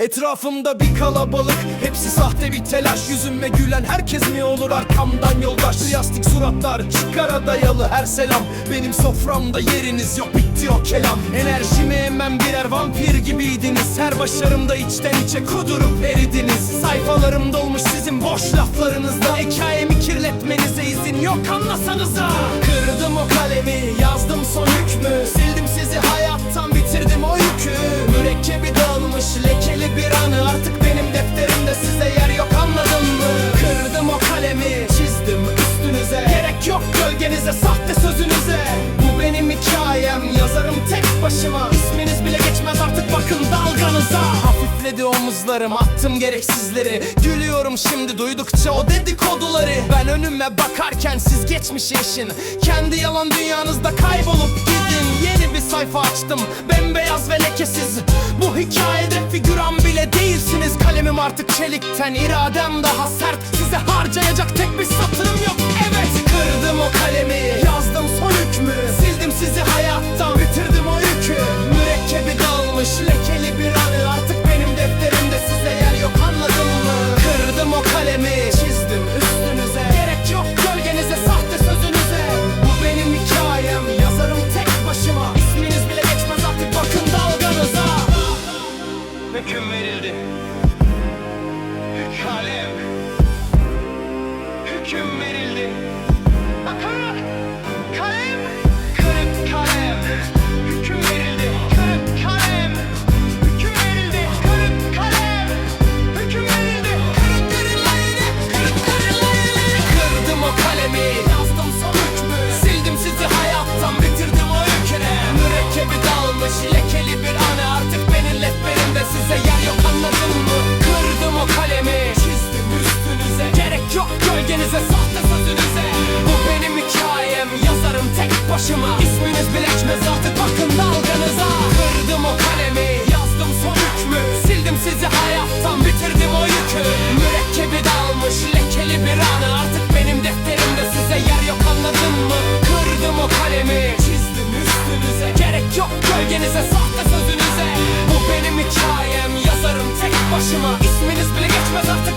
Etrafımda bir kalabalık Hepsi sahte bir telaş. Yüzüme gülen herkes mi olur arkamdan yoldaş? Plastik suratlar çıkara dayalı her selam. Benim soframda yeriniz yok bitti o kelam. Enerjimi emem birer vampir gibiydiniz. Her başarımda içten içe kudurup eridiniz. Sayfalarım dolmuş sizin boş laflarınızda. Hikayemi kirletmenize izin yok anlasanıza. Kırdım o kalemi yazdım son hükmü gölgenize sahte sözünüze. Bu benim hikayem. Yazarım tek başıma. İsminiz bile geçmez artık bakın dalganıza. Hafifledi omuzlarım attım gereksizleri. Gülüyorum şimdi duydukça o dedikoduları. Ben önüme bakarken siz geçmiş yaşın. Kendi yalan dünyanızda kaybolup gidin. Yeni bir sayfa açtım bembeyaz ve lekesiz. Bu hikayede figüran bile değilsiniz. Kalemim artık çelikten iradem daha sert. Size harcayacak tek bir satırım Hüküm verildi. Kalem Kırık kalem. Hüküm verildi Kırık kalem. Hüküm verildi Kırık kalem. Hüküm verildi Kırık kırılaydı Kırık Kırdım o kalemi. Sildim sizi hayattan bitirdim o yüküne Mürekkebi dağılmış yok gölgenize sahte sözünüze. Bu benim hikayem yazarım tek başıma. İsminiz bile geçmez artık